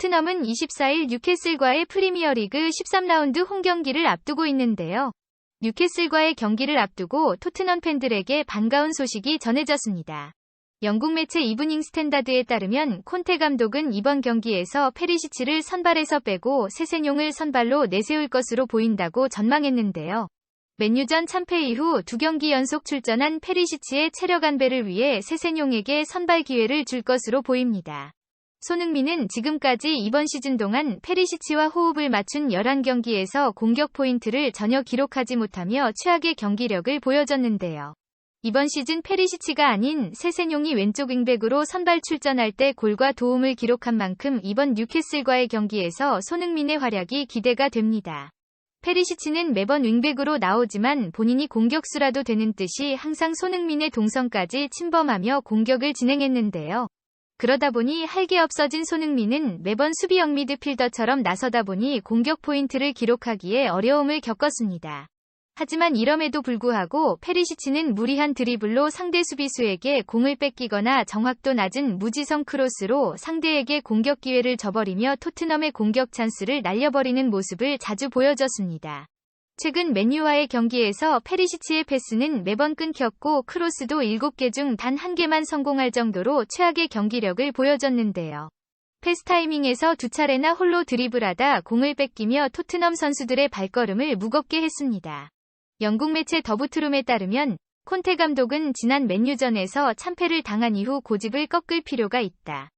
토트넘은 24일 뉴캐슬과의 프리미어리그 13라운드 홈 경기를 앞두고 있는데요. 뉴캐슬과의 경기를 앞두고 토트넘 팬들에게 반가운 소식이 전해졌습니다. 영국 매체 이브닝 스탠다드에 따르면 콘테 감독은 이번 경기에서 페리시치를 선발에서 빼고 세세뇽을 선발로 내세울 것으로 보인다고 전망했는데요. 맨유전 참패 이후 두 경기 연속 출전한 페리시치의 체력 안배를 위해 세세뇽에게 선발 기회를 줄 것으로 보입니다. 손흥민은 지금까지 이번 시즌 동안 페리시치와 호흡을 맞춘 11경기에서 공격 포인트를 전혀 기록하지 못하며 최악의 경기력을 보여줬는데요. 이번 시즌 페리시치가 아닌 세세뇽이 왼쪽 윙백으로 선발 출전할 때 골과 도움을 기록한 만큼 이번 뉴캐슬과의 경기에서 손흥민의 활약이 기대가 됩니다. 페리시치는 매번 윙백으로 나오지만 본인이 공격수라도 되는 뜻이 항상 손흥민의 동선까지 침범하며 공격을 진행했는데요. 그러다 보니 할 게 없어진 손흥민은 매번 수비형 미드필더처럼 나서다 보니 공격 포인트를 기록하기에 어려움을 겪었습니다. 하지만 이럼에도 불구하고 페리시치는 무리한 드리블로 상대 수비수에게 공을 뺏기거나 정확도 낮은 무지성 크로스로 상대에게 공격 기회를 저버리며 토트넘의 공격 찬스를 날려버리는 모습을 자주 보여줬습니다. 최근 맨유와의 경기에서 페리시치의 패스는 매번 끊겼고 크로스도 7개 중 단 한 개만 성공할 정도로 최악의 경기력을 보여줬는데요. 패스 타이밍에서 두 차례나 홀로 드리블하다 공을 뺏기며 토트넘 선수들의 발걸음을 무겁게 했습니다. 영국 매체 더부트룸에 따르면 콘테 감독은 지난 맨유전에서 참패를 당한 이후 고집을 꺾을 필요가 있다.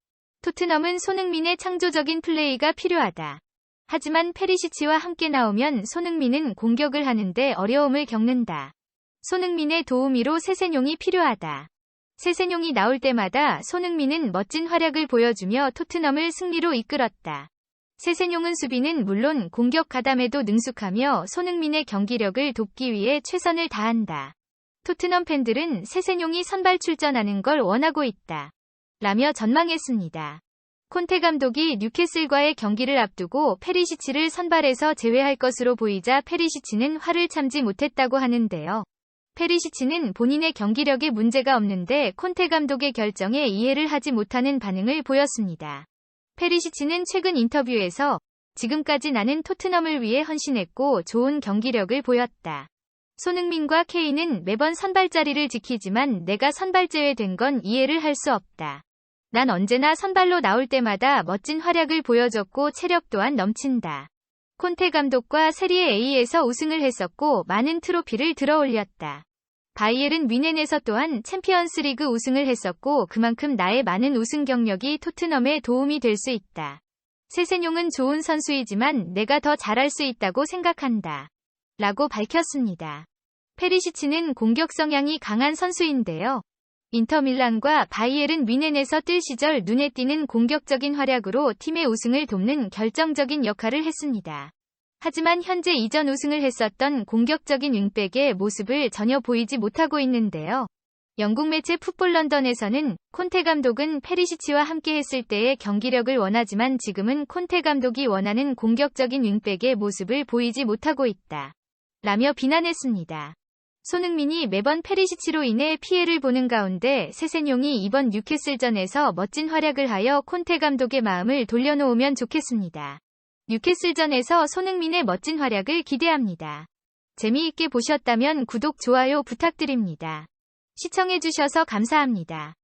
토트넘은 손흥민의 창조적인 플레이가 필요하다. 하지만 페리시치와 함께 나오면 손흥민은 공격을 하는데 어려움을 겪는다. 손흥민의 도우미로 세세뇽이 필요하다. 세세뇽이 나올 때마다 손흥민은 멋진 활약을 보여주며 토트넘을 승리로 이끌었다. 세세뇽은 수비는 물론 공격 가담에도 능숙하며 손흥민의 경기력을 돕기 위해 최선을 다한다. 토트넘 팬들은 세세뇽이 선발 출전하는 걸 원하고 있다. 라며 전망했습니다. 콘테 감독이 뉴캐슬과의 경기를 앞두고 페리시치를 선발해서 제외할 것으로 보이자 페리시치는 화를 참지 못했다고 하는데요. 페리시치는 본인의 경기력에 문제가 없는데 콘테 감독의 결정에 이해를 하지 못하는 반응을 보였습니다. 페리시치는 최근 인터뷰에서 지금까지 나는 토트넘을 위해 헌신했고 좋은 경기력을 보였다. 손흥민과 케인은 매번 선발 자리를 지키지만 내가 선발 제외된 건 이해를 할 수 없다. 난 언제나 선발로 나올 때마다 멋진 활약을 보여줬고 체력 또한 넘친다. 콘테 감독과 세리에 A에서 우승을 했었고 많은 트로피를 들어올렸다. 바이에른 뮌헨에서 또한 챔피언스리그 우승을 했었고 그만큼 나의 많은 우승 경력이 토트넘에 도움이 될 수 있다. 세세뇽은 좋은 선수이지만 내가 더 잘할 수 있다고 생각한다. 라고 밝혔습니다. 페리시치는 공격 성향이 강한 선수인데요. 인터밀란과 바이에른 뮌헨에서 뜰 시절 눈에 띄는 공격적인 활약으로 팀의 우승을 돕는 결정적인 역할을 했습니다. 하지만 현재 이전 우승을 했었던 공격적인 윙백의 모습을 전혀 보이지 못하고 있는데요. 영국 매체 풋볼 런던에서는 콘테 감독은 페리시치와 함께 했을 때의 경기력을 원하지만 지금은 콘테 감독이 원하는 공격적인 윙백의 모습을 보이지 못하고 있다. 라며 비난했습니다. 손흥민이 매번 페리시치로 인해 피해를 보는 가운데 세세뇽이 이번 뉴캐슬전에서 멋진 활약을 하여 콘테 감독의 마음을 돌려놓으면 좋겠습니다. 뉴캐슬전에서 손흥민의 멋진 활약을 기대합니다. 재미있게 보셨다면 구독, 좋아요 부탁드립니다. 시청해주셔서 감사합니다.